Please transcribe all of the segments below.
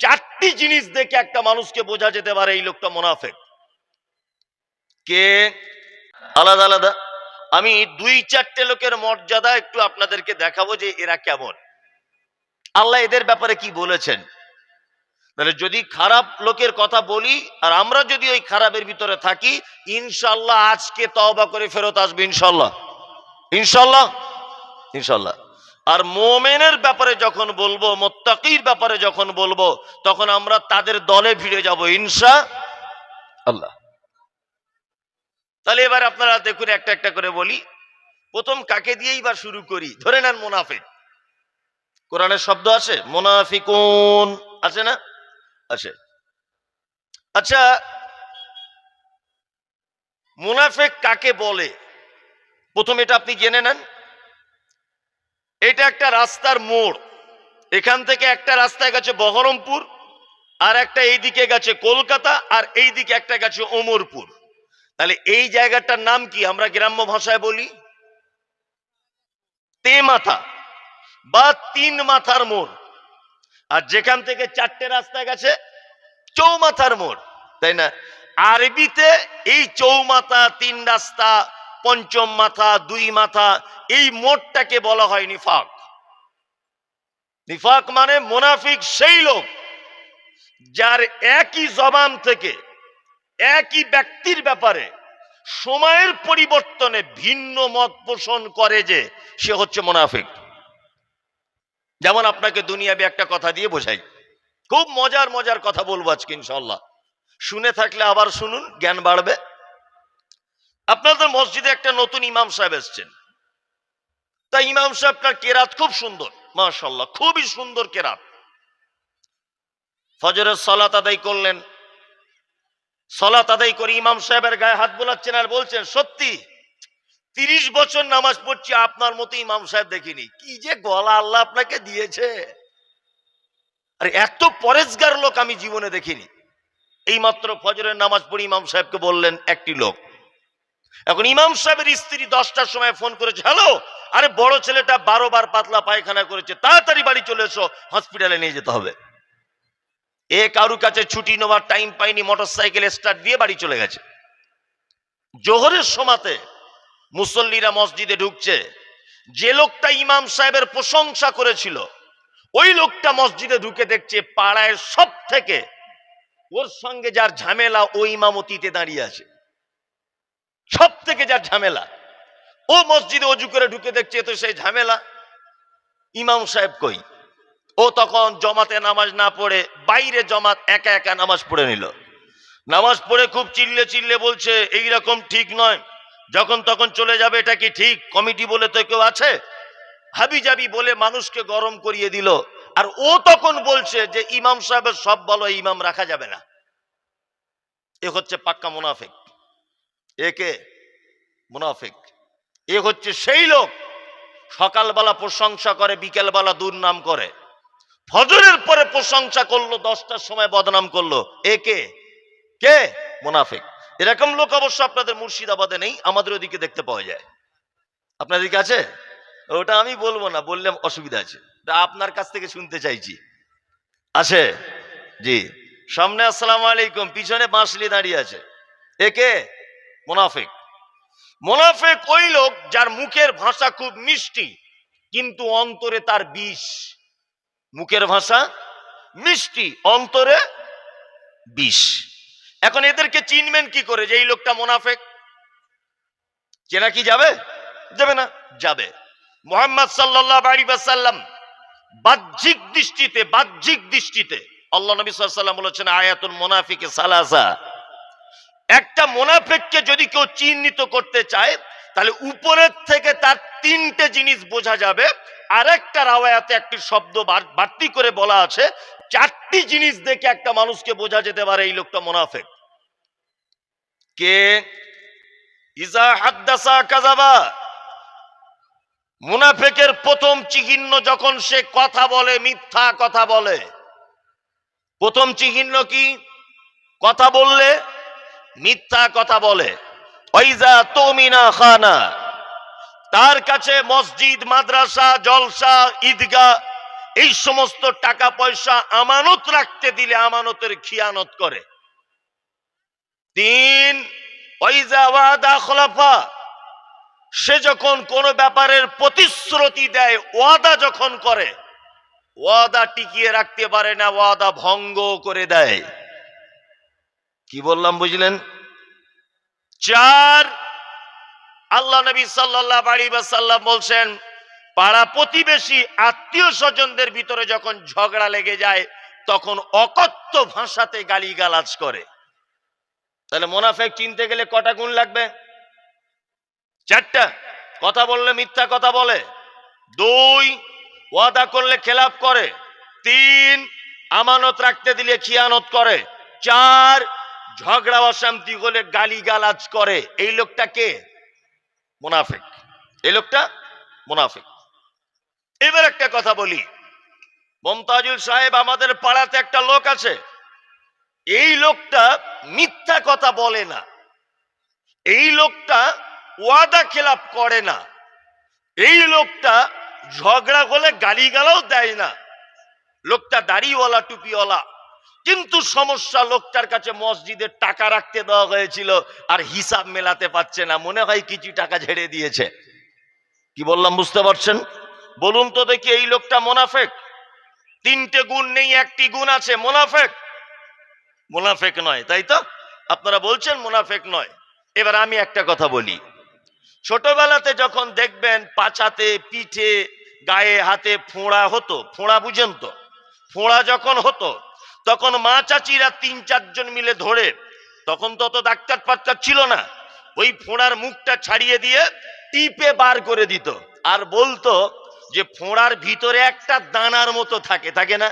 চারটি জিনিস দেখে একটা মানুষকে বোঝা যেতে পারে এই লোকটা মোনাফেক। কে? আলাদা আলাদা। আমি দুই, চারটে লোকের মর্যাদা একটু আপনাদেরকে দেখাবো যে এরা কেমন। আল্লাহ এদের ব্যাপারে কি বলেছেন? তাহলে যদি খারাপ লোকের কথা বলি, আর আমরা যদি ওই খারাপের ভিতরে থাকি ইনশাল্লাহ আজকে তওবা করে ফেরত আসবে ইনশাল্লাহ ইনশাল্লাহ ইনশাল্লাহ আর মোমেনের ব্যাপারে যখন বলব, মোত্তাকির ব্যাপারে যখন বলব, তখন আমরা তাদের দলে ভিড়ে যাব, ইনশা আল্লাহ। তাহলে এবার আপনারা দেখুন একটা একটা করে বলি। প্রথম কাকে দিয়েই বা শুরু করি? ধরে নেন মোনাফিক। কোরআনের শব্দ আছে মোনাফিকুন। আছে না? আছে আচ্ছা মুনাফেক কাকে বলে? প্রথম এটা আপনি জেনে নেন। এটা একটা রাস্তার মোড়। এখান থেকে একটা রাস্তায় গেছে বহরমপুর, আর একটা এইদিকে গেছে কলকাতা, আর এইদিকে একটা গেছে ওমরপুর। তাহলে এই জায়গাটার নাম কি? আমরা গ্রাম্য ভাষায় বলি? তে মাথা বা তিন মাথার মোড়। আর যেখান থেকে চারটে রাস্তা গেছে, চৌমাথার মোড়। তাই না? আরবিতে এই চৌমাথা তিন রাস্তা পঞ্চম মাথা, দুই মাথা, এই মোড়টাকে বলা হয় নিফাক। নিফাক মানে মোনাফিক সেই লোক যার একই জবান থেকে, একই ব্যক্তির ব্যাপারে সময়ের পরিবর্তনে ভিন্ন মত পোষণ করে যে সে হচ্ছে মোনাফিক। যেমন আপনাকে দুনিয়াবি একটা কথা দিয়ে বোঝাই। খুব মজার মজার কথা বলব আজকে ইনশাল্লাহ শুনে থাকলে আবার শুনুন, জ্ঞান বাড়বে। আপনাদের মসজিদে একটা নতুন ইমাম সাহেব এসছেন। তা ইমাম সাহেবটার কেরাত খুব সুন্দর মাশাল্লাহ খুবই সুন্দর কেরাত। ফজরের সলাত আদায় করলেন। সলাত আদায় করে ইমাম সাহেবের গায়ে হাত বোলাচ্ছেন আর বলছেন, সত্যি, তিরিশ বছর নামাজ পড়ছি, আপনার মতো ইমাম সাহেব দেখিনি। কি যে গলা আল্লাহ আপনাকে দিয়েছে। আর, এত পরেজগার লোক আমি জীবনে দেখিনি। এইমাত্র ফজরের নামাজ পড়ে ইমাম সাহেবকে বললেন, একটি লোক এখন ইমাম সাহেবের স্ত্রী দশটার সময় ফোন করেছে, হ্যালো, আরে বড় ছেলেটা বারো বার পাতলা পায়খানা করেছে, তাড়াতাড়ি বাড়ি চলে এসো, হসপিটালে নিয়ে যেতে হবে। এ কারু কাছে ছুটি নেওয়ার টাইম পাইনি মোটর সাইকেল স্টার্ট দিয়ে বাড়ি চলে গেছে। জোহরের সমাতে মুসল্লিরা মসজিদে ঢুকছে, যে লোকটা ইমাম সাহেবের প্রশংসা করেছিল, ওই লোকটা মসজিদে ঢুকে দেখছে পাড়ায় সব থেকে ওর সঙ্গে যার ঝামেলা, ও ইমামতিতে দাঁড়িয়ে আছে। যার ঝামেলা। ও মসজিদে অজু করে ঢুকে দেখছে তো সেই ঝামেলা। ইমাম সাহেব কই? ও তখন জমাতে নামাজ না পড়ে বাইরে জমাত একা একা নামাজ পড়ে নিল। নামাজ পড়ে খুব চিল্লে চিল্লে বলছে, এই রকম ঠিক নয়। যখন তখন চলে যাবে, এটা কি ঠিক? কমিটি বলে তো কেউ আছে? হাবি জাবি বলে মানুষকে গরম করিয়ে দিল। আর ও তখন বলছে যে, ইমাম সাহেবের সব বলো ইমাম রাখা যাবে না। এ হচ্ছে পাক্কা মুনাফিক। একে মুনাফিক। এ হচ্ছে সেই লোক সকালবেলা প্রশংসা করে, বিকেলবেলা দুর্নাম করে। ফজরের পরে প্রশংসা করল, দশটার সময় বদনাম করল। এ কে? কে? মুনাফিক। এরকম লোক অবশ্য আপনাদের মুর্শিদাবাদে নেই, আমাদের ওদিকে দেখতে পাওয়া যায়। আপনার দিকে আছে? ওটা আমি বলব না, বললে অসুবিধা আছে। আপনার কাছ থেকে শুনতে চাইছি। আছে? জি। সামনে আসসালামু আলাইকুম, পিছনে বাঁশলি দাঁড়িয়ে আছে। একে মোনাফেক। মোনাফেক ওই লোক যার মুখের ভাষা খুব মিষ্টি, কিন্তু অন্তরে তার বিষ। মুখের ভাষা মিষ্টি, অন্তরে বিষ। এখন এদেরকে চিনবেন কি করে যে এই লোকটা মোনাফেক? চেনা কি যাবে? যাবে না, যাবে। মোহাম্মদ সাল্লাহ আলী সাল্লাম বাহ্যিক দৃষ্টিতে বাহ্যিক দৃষ্টিতে, আল্লাহ নবী সাল্লাম বলেছেন, আয়াতুল মোনাফিকে সালাসা। একটা মোনাফেককে যদি কেউ চিহ্নিত করতে চায়, তাহলে উপরের থেকে তার তিনটে জিনিস বোঝা যাবে। আরেকটা রাওয়ায়াতে একটি শব্দ বাড়তি করে বলা আছে, চারটি জিনিস দেখে একটা মানুষকে বোঝা যেতে পারে এই লোকটা মোনাফেক। কে? ইজা হাদ্দাসা কাজাবা মুনাফেকের প্রথম চিহ্ন যখন সে কথা বলে, মিথ্যা কথা বলে, প্রথম চিহ্ন কি? কথা বললে মিথ্যা কথা বলে। খানা। তার কাছে মসজিদ, মাদ্রাসা, জলসা, ঈদগাহ, এই সমস্ত টাকা পয়সা আমানত রাখতে দিলে আমানতের খিয়ানত করে। তিন খলাফা। সে যখন কোন ব্যাপারের প্রতিশ্রুতি দেয়, ওয়াদা যখন করে, ওয়াদা টিকিয়ে রাখতে পারে না, ওয়াদা ভঙ্গ করে দেয়। কি বললাম বুঝলেন? চার আল্লাহ নবী সাল্লাহ আলী সাল্লাম বলছেন পাড়া প্রতিবেশী আত্মীয় স্বজনদের ভিতরে যখন ঝগড়া লেগে যায় তখন অকথ্য ভাষাতে গালিগালাজ করে। তাহলে মোনাফেক চিনতে গেলে কটা গুণ লাগবে? চারটা। কথা বললে মিথ্যা কথা বলে। দুই ওয়াদা করলে খেলাপ করে। তিন আমানত রাখতে দিলে খিয়ানত করে। চার ঝগড়া অশান্তি হলে গালি গালাজ করে। এই লোকটা কে? মোনাফেক। এই লোকটা মুনাফেক। এবার একটা কথা বলি। মমতাজুল সাহেব আমাদের পাড়াতে একটা লোক আছে। এই লোকটা মিথ্যা কথা বলে না। এই লোকটা ওয়াদা খেলাপ করে না। এই লোকটা ঝগড়া হলে গালিগালাও দেয় না। লোকটা দাড়িওয়ালা, টুপিওয়ালা কিন্তু সমস্যা, লোকটার কাছে মসজিদের টাকা রাখতে দেওয়া হয়েছিল আর হিসাব মেলাতে পারছে না। মনে হয় কিছু টাকা ঝেড়ে দিয়েছে। কি বললাম বুঝতে পারছেন? বলুন তো দেখি এই লোকটা মোনাফেক। তিনটে গুণ নেই, একটি গুণ আছে, মোনাফেক। মোনাফেক নয়, তাই তো? আপনারা বলছেন মোনাফেক নয়। এবার আমি একটা কথা বলি। ছোটবেলাতে যখন দেখবেন পাছাতে পিঠে, গায়ে হাতে ফোঁড়া হতো, ফোঁড়া বুঝেন তো? ফোঁড়া যখন হতো তখন মা চাচিরা তিন চারজন মিলে ধরে, তখন তো অত ডাক্তার পাক্তার ছিল না, ওই ফোঁড়ার মুখটা ছাড়িয়ে দিয়ে টিপে বার করে দিত। আর বলতো যে ফোঁড়ার ভিতরে একটা দানার মতো থাকে থাকে না?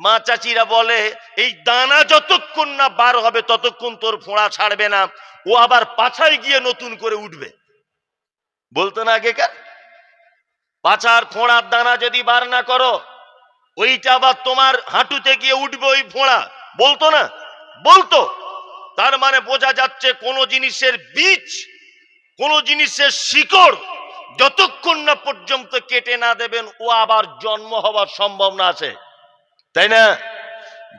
মা চাচিরা বলে, এই দানা যতক্ষণ না বার হবে, ততক্ষণ তোর ফোঁড়া ছাড়বে না, ও আবার পাছায় গিয়ে নতুন করে উঠবে। বলতো না আগেকার? পাছার ফোঁড়ার দানা যদি বার না করো ওইটা আবার তোমার হাঁটুতে গিয়ে উঠবে ওই ফোঁড়া বলতো না? বলতো। তার মানে বোঝা যাচ্ছে কোন জিনিসের বীজ, কোন জিনিসের শিকড় যতক্ষণ না পর্যন্ত কেটে না দেবেন, ও আবার জন্ম হওয়ার সম্ভাবনা আছে। তাই না?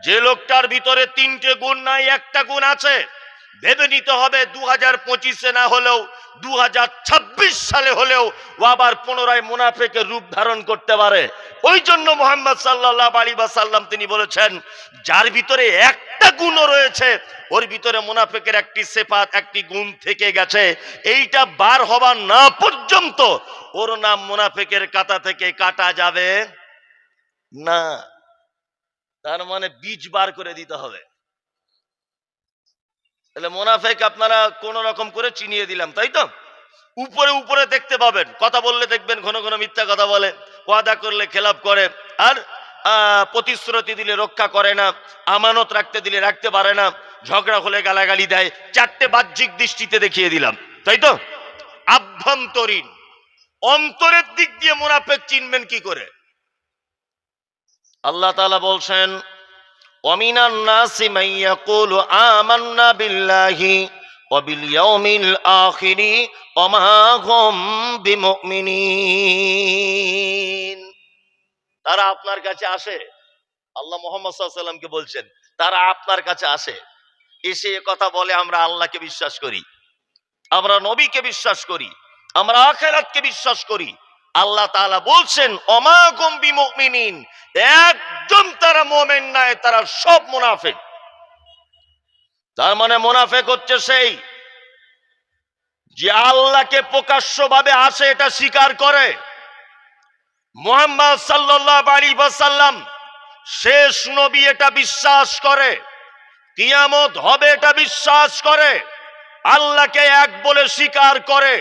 যে লোকটার ভিতরে তিনটে গুণ নাই, একটা গুণ আছে। ভেবে নিতে হবে দু হাজার পঁচিশে না হলেও দু হাজার ছাব্বিশ সালে হলেও ও আবার পুনরায় রূপ ধারণ করতে পারে। ওই জন্য মোহাম্মদ সাল্লাহ আলী বা সাল্লাম তিনি বলেছেন, যার ভিতরে একটা রয়েছে, ওর ভিতরে মুনাফেকের একটি সেফাত, একটি গুণ থেকে গেছে। এইটা বার হবার না পর্যন্ত ওর নাম মুনাফেকের কাতা থেকে কাটা যাবে না। তার মানে বীজ বার করে দিতে হবে। তাহলে মোনাফেক আপনারা কোন রকম করে চিনিয়ে দিলাম, তাই তো? উপরে উপরে দেখতে পাবেন, কথা বললে দেখবেন, ঘন ঘন মিথ্যা কথা বলে, ওয়াদা করলে খেলাপ করে, আর প্রতিশ্রুতি দিলে রক্ষা করে না, আমানত রাখতে দিলে রাখতে পারে না, ঝগড়া হলে গালাগালি দেয়, চারটে বাহ্যিক দৃষ্টিতে দেখিয়ে দিলাম, তাই তো? আভ্যন্তরীণ, অন্তরের দিক দিয়ে মোনাফেক চিনবেন কি করে? আল্লাহ তাআলা বলছেন ومن الناس من يقول آمنا بالله وباليوم الآخر وما هم بمؤمنين তারা আপনার কাছে আসে আল্লাহ মোহাম্মদ সাল্লামকে বলছেন তারা আপনার কাছে আসে এসে এ কথা বলে আমরা আল্লাহকে বিশ্বাস করি আমরা নবীকে বিশ্বাস করি আমরা আখেরাতকে বিশ্বাস করি আল্লাহ তালা বলছেন অমাগম বিমুমিনিন একদম তারা মোমেন নাই তারা সব মুনাফেক। তার মানে মুনাফেক হচ্ছে সেই যে আল্লাহকে প্রকাশ্যভাবে আসে, এটা স্বীকার করে। মোহাম্মদ সাল্লাহ আলী সাল্লাম শেষ নবী এটা বিশ্বাস করে, কিয়ামত হবে এটা বিশ্বাস করে, আল্লাহকে এক বলে স্বীকার করে।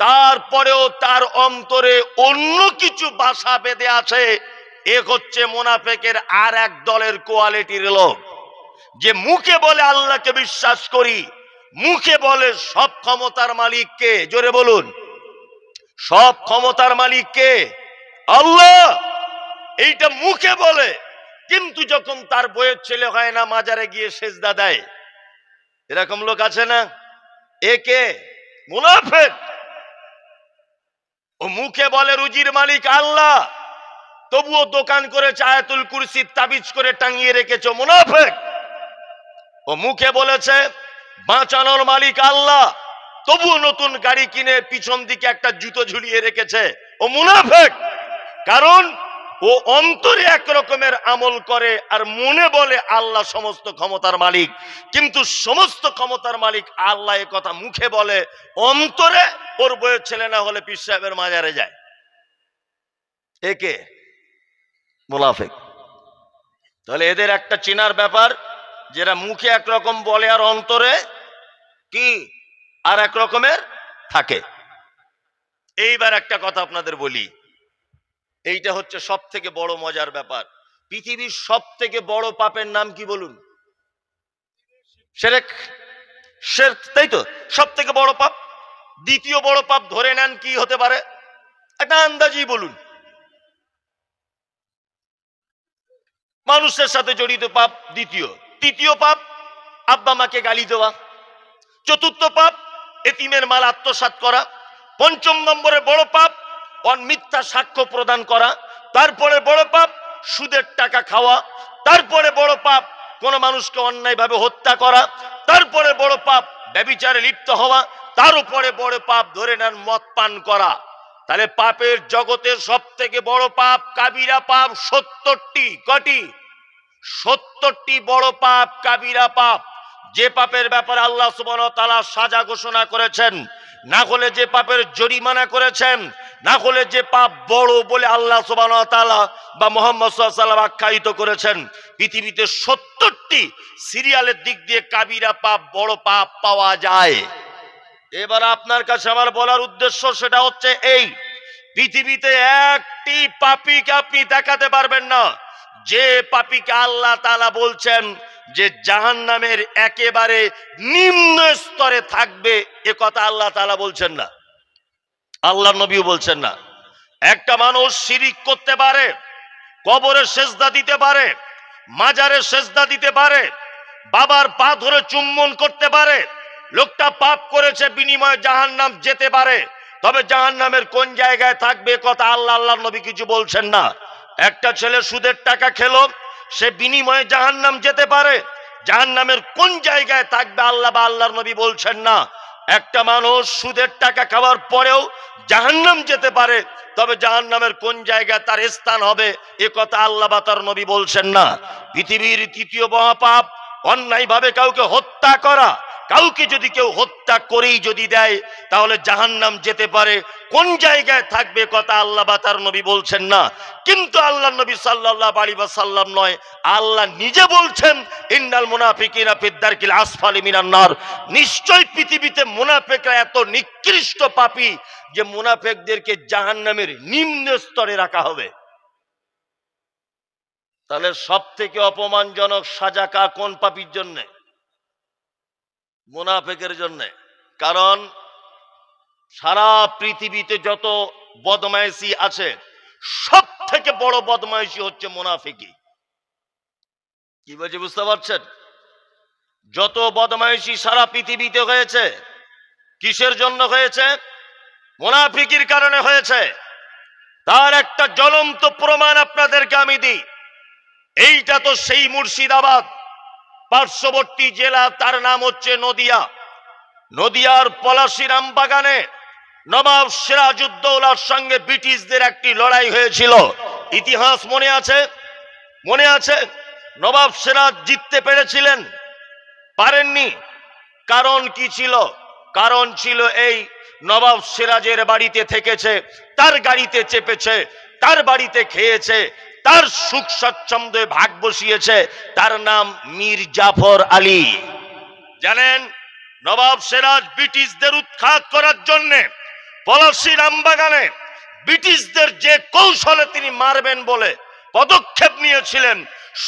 তারপরেও তার অন্তরে অন্য কিছু বাসা বেঁধে আছে। এ হচ্ছে মোনাফেকের আর এক দলের কোয়ালিটির লোক যে মুখে বলে আল্লাহকে বিশ্বাস করি, মুখে বলে সব ক্ষমতার মালিক কে? জোরে বলুন। সব ক্ষমতার মালিক কে? আল্লাহ! এইটা মুখে বলে, কিন্তু যখন তার বইয়ের ছেলে হয় না, মাজারে গিয়ে সেজদা দেয়। এরকম লোক আছে না? একে মুনাফেক! ও মুখে বলে রুজির মালিক আল্লাহ। তবুও দোকান করে চায়াতুল কুরসি তাবিজ করে টাঙিয়ে রেখেছ, মুনাফেক। ও মুখে বলেছে, বাঁচানোর মালিক আল্লাহ। তবুও নতুন গাড়ি কিনে পিছন দিকে একটা জুতো ঝুলিয়ে রেখেছে, ও মুনাফেক। কারণ ও অন্তরে এক রকমের আমল করে আর মনে বলে আল্লাহ সমস্ত ক্ষমতার মালিক। কিন্তু সমস্ত ক্ষমতার মালিক আল্লাহ এ কথা মুখে বলে, অন্তরে ওর বইয়ের ছেলে না হলে পীর সাহেবের মাজারে যায়। একে মুনাফেক। তাহলে এদের একটা চেনার ব্যাপার যেটা মুখে একরকম বলে আর অন্তরে কি আর এক রকমের থাকে। এইবার একটা কথা আপনাদের বলি। এইটা হচ্ছে সব থেকে বড় মজার ব্যাপার। পৃথিবীর সব থেকে বড় পাপের নাম কি বলুন? তাই তো? সব থেকে বড় পাপ? দ্বিতীয় বড় পাপ ধরে নেন কি হতে পারে? একটা আন্দাজি বলুন। মানুষের সাথে জড়িত পাপ দ্বিতীয়। তৃতীয় পাপ, আব্বা মাকে গালি দেওয়া। চতুর্থ পাপ, এতিমের মাল আত্মসাৎ করা। পঞ্চম নম্বরে বড় পাপ অন মিথ্যা সাক্ষ্য প্রদান করা, তারপরে বড় পাপ, সুদের টাকা খাওয়া, তারপরে বড় পাপ, কোন মানুষকে অন্যায়ভাবে হত্যা করা, তারপরে বড় পাপ, ব্যবিচারে লিপ্ত হওয়া, তার উপরে বড় পাপ ধরে নেন মদ পান করা। তাহলে পাপের জগতের সব থেকে বড় পাপ, কাবিরা পাপ সত্তরটি, কটি? সত্তরটি বড় পাপ, কাবিরা পাপ। যে পাপের ব্যাপারে আল্লাহ সুবহান ওয়া তাআলা সাজা ঘোষণা করেছেন, না হলে যে পাপের জরিমানা করেছেন না হলে যে পাপ বড় বলে আল্লাহ সুবহান ওয়া বা মোহাম্মদ আলাইহি আখ্যায়িত করেছেন, পৃথিবীতে সত্তরটি সিরিয়ালের দিক দিয়ে কাবিরা পাপ, বড় পাপ পাওয়া যায়। এবার আপনার কাছে আমার বলার উদ্দেশ্য সেটা হচ্ছে এই, পৃথিবীতে একটি পাপিকে আপনি দেখাতে পারবেন না। যে পাপিকে আল্লাহ তালা বলছেন যে জাহান্নামের একেবারে নিম্ন স্তরে থাকবে, এ কথা আল্লাহ তালা বলছেন না। আল্লাহ নবীও বলছেন না। একটা মানুষ শিরিক করতে পারে, কবরে সেজদা দিতে পারে, মাজারে সেজদা দিতে পারে, বাবার পা ধরে চুম্বন করতে পারে, লোকটা পাপ করেছে, বিনিময়ে জাহান্নাম যেতে পারে, তবে জাহান্নামের কোন জায়গায় থাকবে কথা আল্লাহ আল্লাহ নবী কিছু বলছেন না। একটা ছেলে সুদের টাকা খেলো, সে বিনিময়ে জাহান্নাম যেতে পারে, জাহান্নামের কোন জায়গায় থাকবে আল্লাহ বা আল্লাহর নবী বলছেন না। একটা মানুষ সুদের টাকা খাওয়ার পরেও জাহান্নাম যেতে পারে, তবে জাহান্নামের কোন জায়গায় তার স্থান হবে, এ কথা আল্লাহ বা তার নবী বলছেন না। পৃথিবীর তৃতীয় মহাপাপ, অন্যায়ভাবে কাউকে হত্যা করা কাউকে যদি কেউ হত্যা করেই যদি দেয়, তাহলে জাহান্নাম যেতে পারে। কোন জায়গায় থাকবে কথা আল্লাহ বা তার নবী বলছেন না। কিন্তু আল্লাহ নবী সাল্লাল্লাহু আলাইহি ওয়াসাল্লাম নয়, আল্লাহ নিজে বলছেন, ইন্নাল মুনাফিকিনা ফিদ্দারকিল আসফালি মিনান নার। নিশ্চয় পৃথিবীতে মুনাফিকরা এত নিকৃষ্ট পাপী যে মুনাফিকদেরকে জাহান্নামের নিম্ন স্তরে রাখা হবে। তাহলে সব থেকে অপমানজনক সাজা কা কোন পাপির জন্যে? মুনাফেকের জন্য। কারণ সারা পৃথিবীতে যত বদমাইশি আছে সব থেকে বড় বদমাইশি হচ্ছে মুনাফিকি। কি বলছি বুঝতে পারছেন? যত বদমাইশি সারা পৃথিবীতে হয়েছে, কিসের জন্য হয়েছে? মুনাফিকির কারণে হয়েছে। তার একটা জ্বলন্ত প্রমাণ আপনাদেরকে আমি দিই। এইটা তো সেই মুর্শিদাবাদ। পার্শ্ববর্তী জেলা তার নাম হচ্ছে নদিয়া। নদিয়ার পলাশী বাগানে নবাব সিরাজউদ্দৌলার সঙ্গে ব্রিটিশদের একটি লড়াই হয়েছিল। ইতিহাস মনে আছে? মনে আছে? নবাব সিরাজ জিততে পেরেছিলেন? পারেননি। কারণ কি ছিল? কারণ ছিল এই নবাব সিরাজের বাড়িতে থেকেছে, তার গাড়িতে চেপেছে, তার বাড়িতে খেয়েছে তার সুখ স্বচ্ছন্দে ভাগ বসিয়েছে, তার নাম মীর জাফর আলী। জানেন, নবাব সেরাজ ব্রিটিশদের উৎখাত করার জন্য পলাশি রামবাগানে ব্রিটিশদের যে কৌশলে তিনি মারবেন বলে পদক্ষেপ নিয়েছিলেন,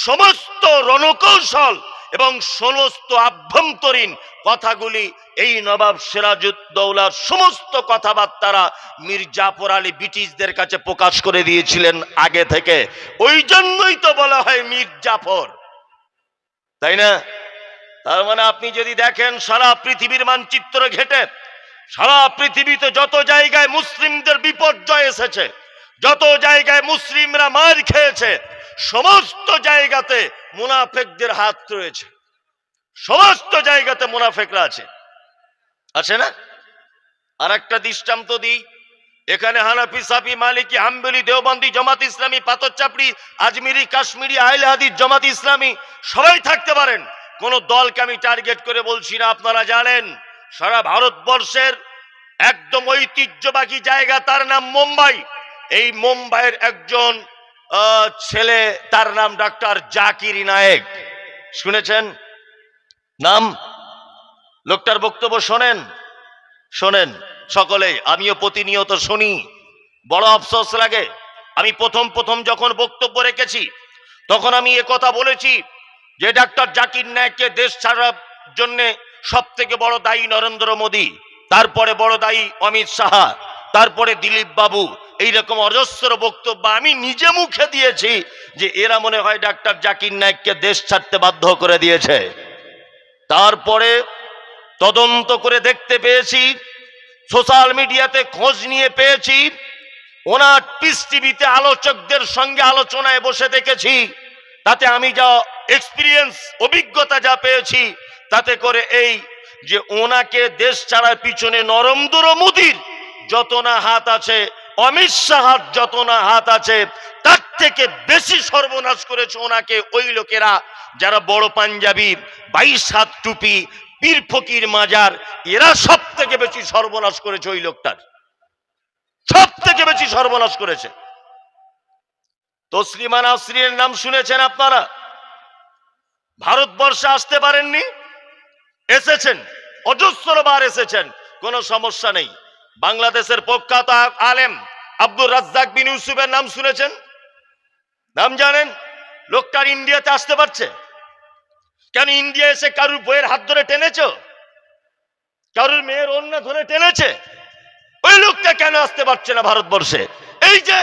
সমস্ত রণকৌশল এবং সমস্ত আভ্যন্তরীণ কথাগুলি এই নবাব সিরাজউদ্দৌলার সমস্ত কথাবার্তারা মীর জাফর আলী ব্রিটিশদের কাছে প্রকাশ করে দিয়েছিলেন আগে থেকে। ওই জন্যই তো বলা হয় মীর জাফর তাই না? তার মানে আপনি যদি দেখেন, সারা পৃথিবীর মানচিত্র ঘেটে, সারা পৃথিবীতে যত জায়গায় মুসলিমদের বিপর্যয় এসেছে, যত জায়গায় মুসলিমরা মার খেয়েছে, সমস্ত জায়গাতে মুনাফেকদের হাত রয়েছে। সমস্ত জায়গাতে মুনাফেকরা আছে। আছে না? আর একটা দৃষ্টান্ত দিই। এখানে হানাফি, সাফি, মালিকি, হাম্বলি, দেওবন্দি, জামাত ইসলামী পাথর চাপড়ি আজমিরি, কাশ্মীরি, আইল হাদিস, জামাত ইসলামী, সবাই থাকতে পারেন। কোন দলকে আমি টার্গেট করে বলছি না, আপনারা জানেন। সারা ভারতবর্ষের একদম ঐতিহ্যবাহী জায়গা তার নাম মুম্বাই। এই মুম্বাইয়ের একজন ছেলে, তার নাম ডাক্তার জাকির নায়েক শুনেছেন? নাম? লোকটার বক্তব্য শোনেন? শোনেন সকলে আমিও প্রতিনিয়ত শুনি। বড় আফসোস লাগে। আমি প্রথম প্রথম যখন বক্তব্য রেখেছি, তখন আমি এ কথা বলেছি যে, ডাক্তার জাকির নায়ককে দেশ ছাড়ার জন্য সব থেকে বড় দায়ী নরেন্দ্র মোদী, তারপরে বড় দায়ী অমিত সাহা তারপরে দিলীপ বাবু এইরকম অজস্র বক্তব্য আমি নিজে মুখে দিয়েছি যে এরা মনে হয় ডাক্তার জাকির নায়ককে দেশ ছাড়তে বাধ্য করে দিয়েছে। তারপরে তদন্ত করে দেখতে পেয়েছি, সোশ্যাল মিডিয়াতে খোঁজ নিয়ে পেয়েছি, ওনার পিস টিভিতে আলোচকদের সঙ্গে আলোচনায় বসে দেখেছি, তাতে আমি যা এক্সপিরিয়েন্স অভিজ্ঞতা যা পেয়েছি, তাতে করে এই যে ওনাকে দেশ ছাড়ার পিছনে নরেন্দ্র মোদীর যত না হাত আছে অমিত শাহার যত না হাত আছে, তার থেকে বেশি সর্বনাশ করেছে ওনাকে ওই লোকেরা যারা বড় পাঞ্জাবি বাইশ হাত টুপি, পীর ফকির মাজার, এরা সব থেকে বেশি সর্বনাশ করেছে ওই লোকটার। সব থেকে বেশি সর্বনাশ করেছে। তসলিমা নাসরিনের নাম শুনেছেন আপনারা? ভারতবর্ষে আসতে পারেননি? এসেছেন, অজস্র বার এসেছেন, কোনো সমস্যা নেই। বাংলাদেশের প্রখ্যাত আলেম আব্দুর রাজ্জাক বিন ইউসুফের নাম শুনেছেন? নাম জানেন? লোকটার ইন্ডিয়াতে আসতে পারছে। কেন ইন্ডিয়া এসে কারুর বইয়ের হাত ধরে টেনেছো? কারুর মেয়ের অন্য ধরে টেনেছে? ওই লোকটা কেন আসতে পারছে না ভারতবর্ষে? এই যে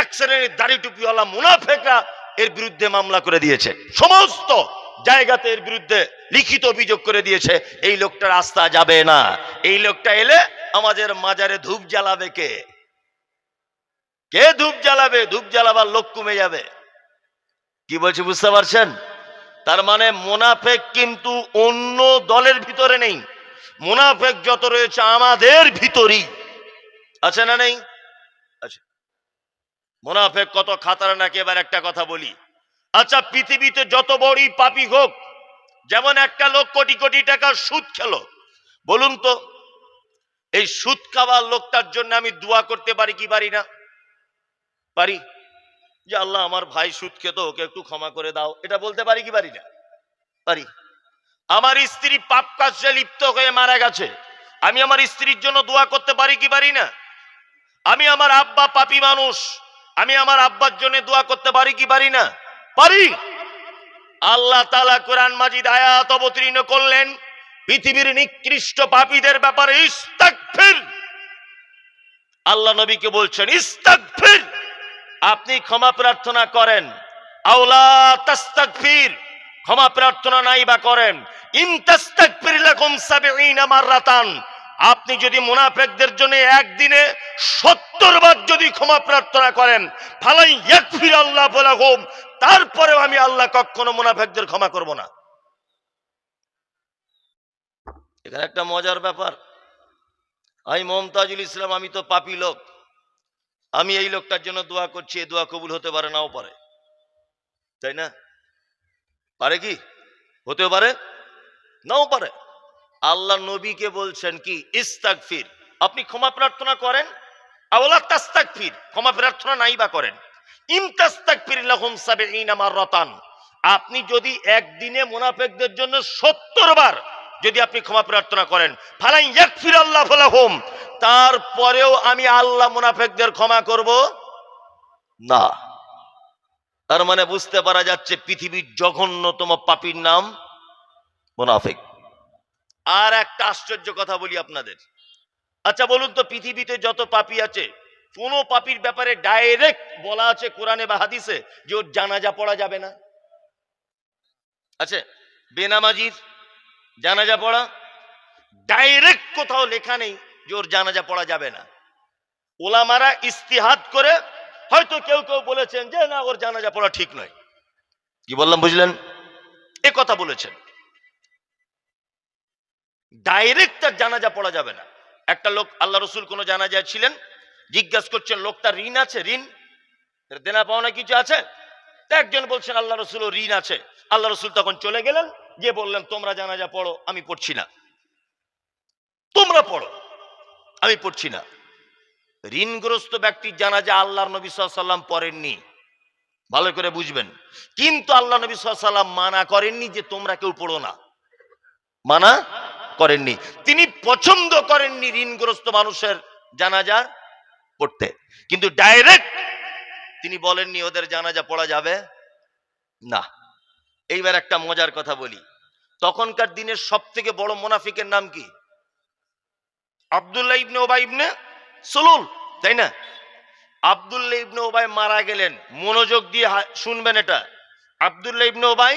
এক শ্রেণির দাড়ি টুপিওয়ালা মুনাফেকরা এর বিরুদ্ধে মামলা করে দিয়েছে। সমস্ত জায়গাতে এর বিরুদ্ধে লিখিত অভিযোগ করে দিয়েছে, এই লোকটার রাস্তা যাবে না। এই লোকটা এলে আমাদের মাজারে ধূপ জ্বালাবে কে? কে ধূপ জ্বালাবে? ধূপ জ্বালাবার লোক কমে যাবে। কি বলছি বুঝতে পারছেন? তার মানে মোনাফেক কিন্তু অন্য দলের ভিতরে নেই। মোনাফেক যত রয়েছে আমাদের ভিতরই। আছে না নেই? আছে। মোনাফেক কত খাতার নাকি? এবার একটা কথা বলি। আচ্ছা পৃথিবীতে যত বড়ই পাপি হোক, যেমন একটা লোক কোটি কোটি টাকার সুদ খেলো, বলুন তো। এই সুদ খাওয়ার লোকটার জন্য আমি দোয়া করতে পারি কি পারি না? পারি? যে আল্লাহ, আমার ভাই সুদ খেত, ওকে একটু ক্ষমা করে দাও। এটা বলতে পারি কি পারি না? পারি। আমার স্ত্রী পাপ কাজে লিপ্ত হয়ে মারা গেছে। আমি আমার স্ত্রীর জন্য দোয়া করতে পারি কি পারি না? আমি আমার আব্বা পাপি মানুষ। আমি আমার আব্বার জন্য দোয়া করতে পারি কি পারি না? পারি। আল্লাহ তালা কোরআন মাজিদ আয়াত অবতীর্ণ করলেন। পৃথিবীর নিকৃষ্ট পাপীদের ব্যাপারে ইস্তাগফির। আল্লাহ নবীকে বলছেন, ইস্তাগফির। আপনি ক্ষমা প্রার্থনা করেন। আওলা তাস্তাগফির। ক্ষমা প্রার্থনা নাই বা করেন। ইমতাস্তাগফির লাকুম সাবঈনা মাররাতান। আপনি যদি মুনাফেকদের জন্য একদিনে সত্তর বার যদি ক্ষমা প্রার্থনা করেন, ফালাই ইয়াকফির আল্লাহ লাহুম। তারপরেও আমি আল্লাহ কখনো মুনাফেকদের ক্ষমা করব না। এখানে একটা মজার ব্যাপার। আমি মমতাজুল ইসলাম, আমি তো পাপি লোক। আমি এই লোকটার জন্য দোয়া করছি এই দোয়া কবুল হতে পারে নাও পারে। তাই না? পারে কি? হতে পারে? নাও পারে। আল্লাহ নবীকে বলছেন কি? ইস্তাকফির আপনি ক্ষমা প্রার্থনা করেন। আওলা তাস্তাকফির ক্ষমা প্রার্থনা নাই বা করেন। ইমতাস্তাকফির লাহুম সাবিঈনা মাররাতান। আপনি যদি একদিনে মুনাফিকদের জন্য 70 বার যদি আপনি ক্ষমা প্রার্থনা করেন ফালাই ইয়াকফির আল্লাহ লাহুম তারপরেও আমি আল্লাহ মুনাফিকদের ক্ষমা করব না। তার মানে বুঝতে পারা যাচ্ছে পৃথিবীর জঘন্যতম পাপীর নাম মুনাফিক। আর একটা আশ্চর্য কথা বলি আপনাদের। আচ্ছা বলুন তো, পৃথিবীতে যত পাপী আছে, কোন পাপীর ব্যাপারে ডাইরেক্ট বলা আছে কোরআনে বা হাদিসে যে ওর জানাজা পড়া যাবে না? আছে? বেনামাজির জানাজা পড়া? ডাইরেক্ট কোথাও লেখা নেই যে ওর জানাজা পড়া যাবে না। ওলামারা ইস্তিহাত করে হয়তো কেউ কেউ বলেছেন যে না, ওর জানাজা পড়া ঠিক নয়। কি বললাম, বুঝলেন? এ কথা বলেছেন। ডাইরেক্ট তার জানাজা পড়া যাবে না। একটা লোক, আল্লাহ রসুল কোন জানাজায় ছিলেন, জিজ্ঞাসা করছেন, লোকটার ঋণ আছে? ঋণ? দেনা পাওনা কিছু আছে? একজন বলছেন, আল্লাহ রসুল ঋণ আছে। আল্লাহ রসুল তখন চলে গেলেন। গিয়ে বললেন, তোমরা জানাজা পড়ো, আমি পড়ছি না। তোমরা পড়ো, আমি পড়ছি না। ঋণগ্রস্ত ব্যক্তির জানাজা আল্লাহর নবী সাল্লাম পড়েননি। ভালো করে বুঝবেন। কিন্তু আল্লাহ নবী সাল্লাম মানা করেননি যে তোমরা কেউ পড়ো না। মানা করেননি। তিনি পছন্দ করেননি ঋণগ্রস্ত মানুষের জানাজা পড়তে। কিন্তু ডাইরেক্ট তিনি বলেননি, ওদের জানাজা পড়া যাবে না। এইবার একটা মজার কথা বলি। তখনকার দিনের সব থেকে বড় মোনাফিকের নাম কি? আবদুল্লাহ ইবনে ওবাই ইবনে সুলুল, তাই না? আবদুল্লাহ ইবনে ওবাই মারা গেলেন। মনোযোগ দিয়ে শুনবেন এটা। আবদুল্লাহ ইবনে ওবাই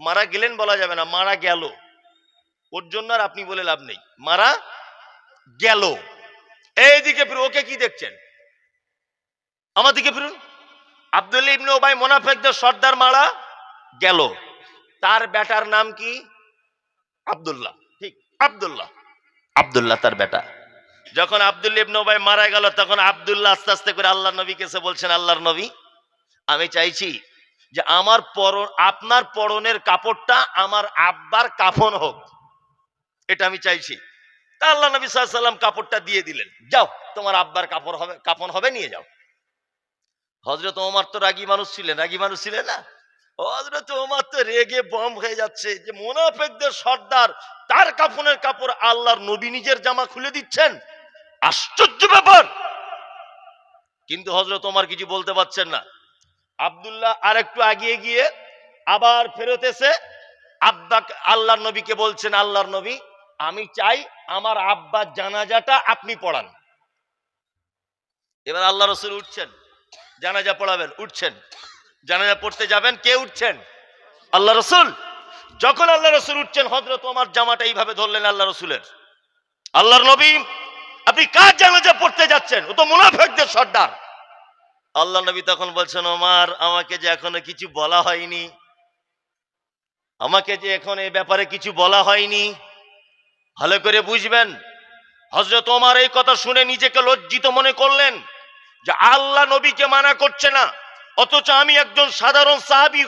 মারা গেলেন বলা যাবে না, মারা গেল। ওর জন্য আর আপনি বলে লাভ নেই। মারা গেল। এইদিকে ফিরুন, ওকে কি দেখছেন? আমার দিকে ফিরুন। আবদুল্লাহ ইবনে ওবাই মোনাফেকদের সর্দার মারা গেল। তার বেটার নাম কি? আব্দুল্লাহ। ঠিক, আব্দুল্লাহ। আব্দুল্লাহ তার বেটা। যখন আব্দুল্লাহ ইবনে ওবাই মারা গেল, তখন আব্দুল্লাহ আস্তে আস্তে করে আল্লাহ নবী কেসে বলছেন, আল্লাহর নবী, আমি চাইছি যে আমার পর আপনার পরনের কাপড়টা আমার আব্বার কাফন হোক। এটা আমি চাইছি। তা আল্লাহ নবী সাল্লাম কাপড়টা দিয়ে দিলেন। যাও, তোমার আব্বার কাপড় হবে কাফন হবে, নিয়ে যাও। হজরত ওমর তো রাগী মানুষ ছিলেন। রাগী মানুষ ছিলেন না? হজরত ওমর তো রেগে বম হয়ে যাচ্ছে যে মোনাফেকদের সর্দার তার কাফনের কাপড় আল্লাহর নবী নিজের জামা খুলে দিচ্ছেন। আশ্চর্য ব্যাপার। কিন্তু হজরত কিছু বলতে পারছেন না। আব্দুল্লাহ আর একটু আগিয়ে গিয়ে আবার ফেরত এসে আব্বা আল্লাহর নবীকে বলছেন, আল্লাহর নবী, আমি চাই আমার আব্বার জানাজাটা আপনি পড়ান। এবার আল্লাহ রসুল উঠছেন, জানাজা পড়াবেন, উঠছেন। জানাজা পড়তে যাবেন, কে উঠছেন? আল্লাহ রসুল। যখন আল্লাহ রসুল উঠছেন হজরত আমার জামাটা এইভাবে ধরলেন আল্লাহ রসুলের। আল্লাহর নবী, আপনি কার জানাজা পড়তে যাচ্ছেন? ও তো মুনাফেকদের সর্দার। আল্লাহ নবী তখন বলছেন, ওমার, আমাকে যে এখনও কিছু বলা হয়নি, আমাকে যে এখন এ ব্যাপারে কিছু বলা হয়নি, ভালো করে বুঝবেন। হজরত ওমার এই কথা শুনে নিজেকে লজ্জিত মনে করলেন যে আল্লাহ নবীকে মানা করছে না। অথচ আমি একজন সাধারণ সাহাবি